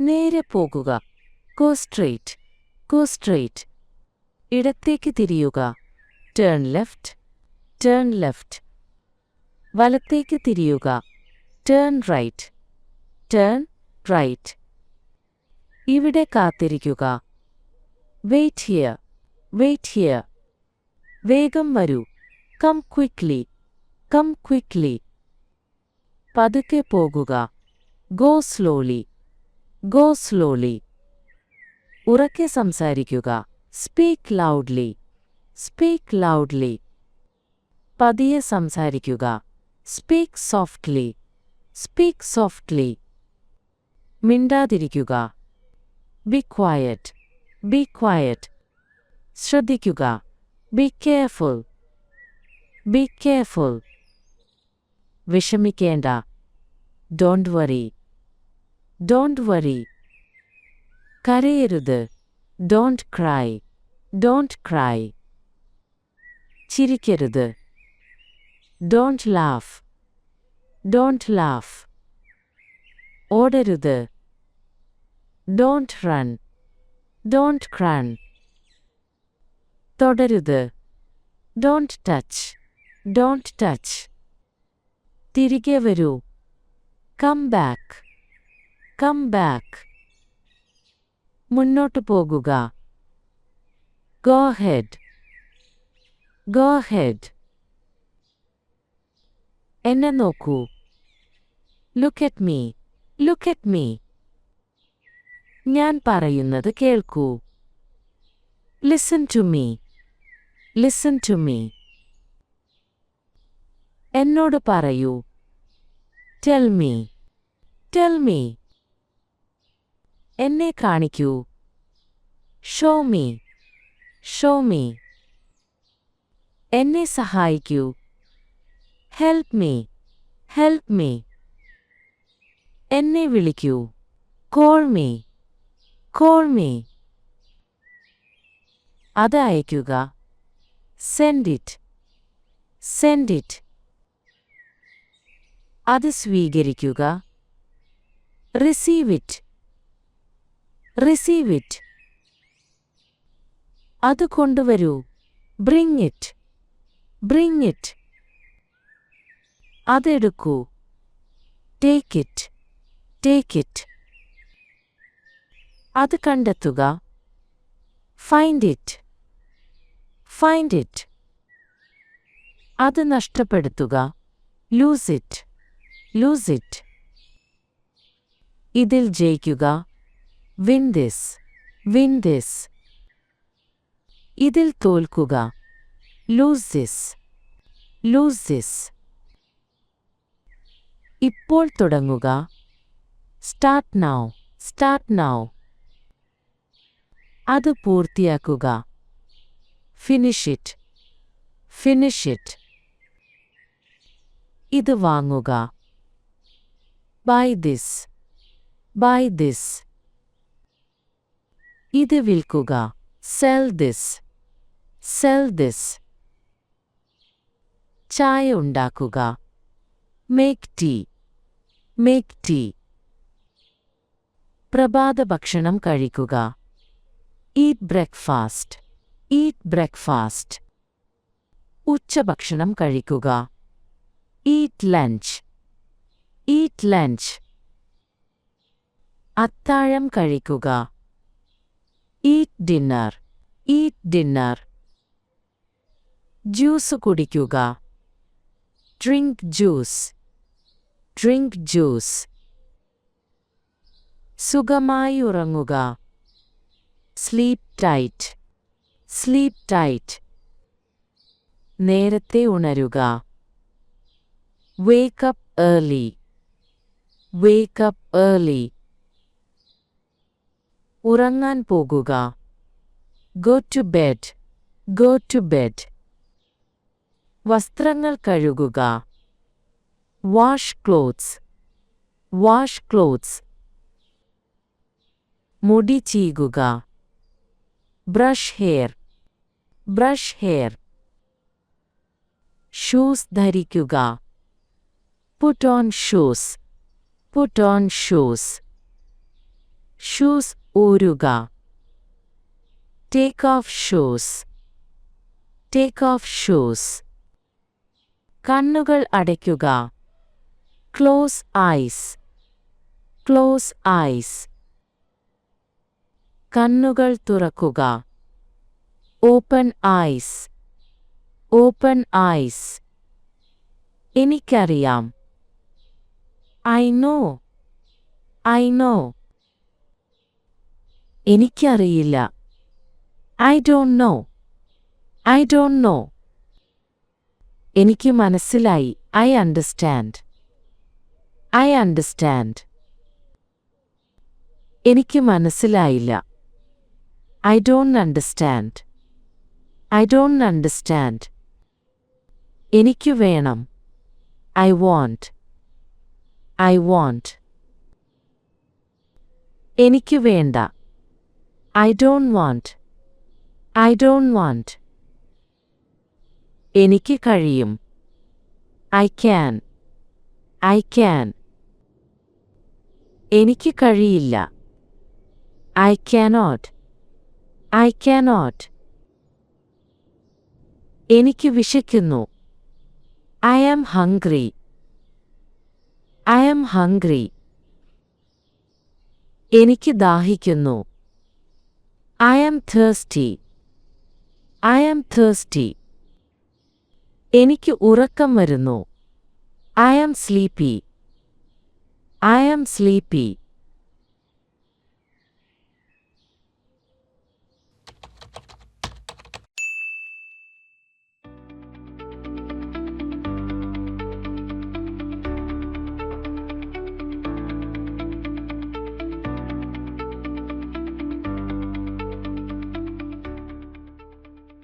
നേരെ പോകുക. Go straight go straight ഇടത്തേക്ക് തിരിയുക. ടേൺ ലെഫ്റ്റ് ടേൺ ലെഫ്റ്റ് വലത്തേക്ക് തിരിയുക. ടേൺ റൈറ്റ് ടേൺ റൈറ്റ് ഇവിടെ കാത്തിരിക്കുക. വെയിറ്റ് ഹിയർ വെയിറ്റ് ഹിയർ വേഗം വരൂ. കം ക്വിക്ലി കം ക്വിക്ലി പതുക്കെ പോകുക. ഗോ സ്ലോലി ഗോ സ്ലോലി ഉറക്കെ സംസാരിക്കുക സ്പീക്ക് ലൗഡ്ലി സ്പീക്ക് ലൗഡ്ലി പതിയെ സംസാരിക്കുക സ്പീക്ക് സോഫ്റ്റ്ലി സ്പീക്ക് സോഫ്റ്റ്ലി മിണ്ടാതിരിക്കുക ബി ക്വയറ്റ് ബി ക്വയറ്റ് ശ്രദ്ധിക്കുക ബി കെയർഫുൾ ബി കെയർഫുൾ വിഷമിക്കേണ്ട ഡോണ്ട് വറി ഡോണ്ട് വറി കരയരുത് don't cry don't cry ചിരിക്കരുത് don't laugh don't laugh ഓടരുത് don't run don't run തുടരുത് don't touch don't touch തിരികെ വരൂ come back Come back മുന്നോട്ട് പോകുക. Go ahead go ahead എന്നെ നോക്കൂ. Look at me look at me ഞാൻ പറയുന്നത് കേൾക്കൂ. Listen to me listen to me എന്നോട് പറയൂ. ടെൽ മീ ടെൽ മീ എന്നെ കാണിക്കൂ. ഷോ മീ ഷോ മീ എന്നെ സഹായിക്കൂ. ഹെൽപ്പ് മീ ഹെൽപ്പ് മീ എന്നെ വിളിക്കൂ. കോൾ മീ കോൾ മീ അത് അയയ്ക്കുക. സെൻഡ് ഇറ്റ് സെൻഡ് ഇറ്റ് അത് സ്വീകരിക്കുക. റിസീവ് ഇറ്റ് റിസീവ് ഇറ്റ് അത് കൊണ്ടുവരൂ. ബ്രിങ് ഇറ്റ് ബ്രിങ് ഇറ്റ് അതെടുക്കൂ. ടേക്ക് ഇറ്റ് ടേക്ക് ഇറ്റ് അത് കണ്ടെത്തുക. ഫൈൻഡ് ഇറ്റ് ഫൈൻഡ് ഇറ്റ് അത് നഷ്ടപ്പെടുത്തുക. ലൂസ് ഇറ്റ് ലൂസ് ഇറ്റ് ഇതിൽ ജയിക്കുക. വിൻ ദിസ് വിൻ ദിസ് ഇതിൽ തോൽക്കുക. ലൂസ് ദിസ് ലൂസ് ദിസ് ഇപ്പോൾ തുടങ്ങുക. സ്റ്റാർട്ട് നൗ സ്റ്റാർട്ട് നൗ അത് പൂർത്തിയാക്കുക. ഫിനിഷ് ഇറ്റ് ഫിനിഷ് ഇറ്റ് ഇത് വാങ്ങുക. ബൈ ദിസ് ബൈ ദിസ് ഇത് വിൽക്കുക സെൽ ദിസ് സെൽ ദിസ് ചായ ഉണ്ടാക്കുക മേക്ക് ടീ മേക്ക് ടീ പ്രഭാത ഭക്ഷണം കഴിക്കുക ഈറ്റ് ബ്രേക്ക്ഫാസ്റ്റ് ഈറ്റ് ബ്രേക്ക്ഫാസ്റ്റ് ഉച്ചഭക്ഷണം കഴിക്കുക ഈറ്റ് ലഞ്ച് ഈറ്റ് ലഞ്ച് അത്താഴം കഴിക്കുക eat dinner eat dinner juice കുടിക്കുക. ഡ്രിങ്ക് ജ്യൂസ് ഡ്രിങ്ക് ജ്യൂസ് സുഖമായി ഉറങ്ങുക. സ്ലീപ്പ് ടൈറ്റ് സ്ലീപ്പ് ടൈറ്റ് നേരത്തെ ഉണരുക. വേക്കപ്പ് ഏർലി വേക്കപ്പ് ഏർലി ഉറങ്ങാൻ പോകുക go to bed go to bed വസ്ത്രങ്ങൾ കഴുകുക വാഷ് ക്ലോത്ത്സ് വാഷ് ക്ലോത്ത്സ് മുടി ചീകുക brush hair brush hair shoes ധരിക്കുക put on shoes put on shoes shoes ഊരുക take off shoes take off shoes കണ്ണുകൾ അടയ്ക്കുക close ice close ice കണ്ണുകൾ തുറക്കുക open ice open ice എനിക്കറിയാം I know I know എനിക്കറിയില്ല. I don't know I don't know എനിക്ക് മനസ്സിലായി. I understand I understand എനിക്ക് മനസ്സിലായില്ല. I don't understand I don't understand എനിക്ക് വേണം. ഐ വാണ്ട് ഐ വാണ്ട് എനിക്ക് വേണ്ട. I don't want I don't want എനിക്ക് കഴിയും. ഐ ക്യാൻ ഐ ക്യാൻ എനിക്ക് കഴിയില്ല. ഐ ക്യാനോട്ട് ഐ ക്യാനോട്ട് എനിക്ക് വിശക്കുന്നു. I am hungry I am hungry എനിക്ക് ദാഹിക്കുന്നു. I am thirsty I am thirsty എനിക്ക് ഉറക്കം വരുന്നു I am sleepy I am sleepy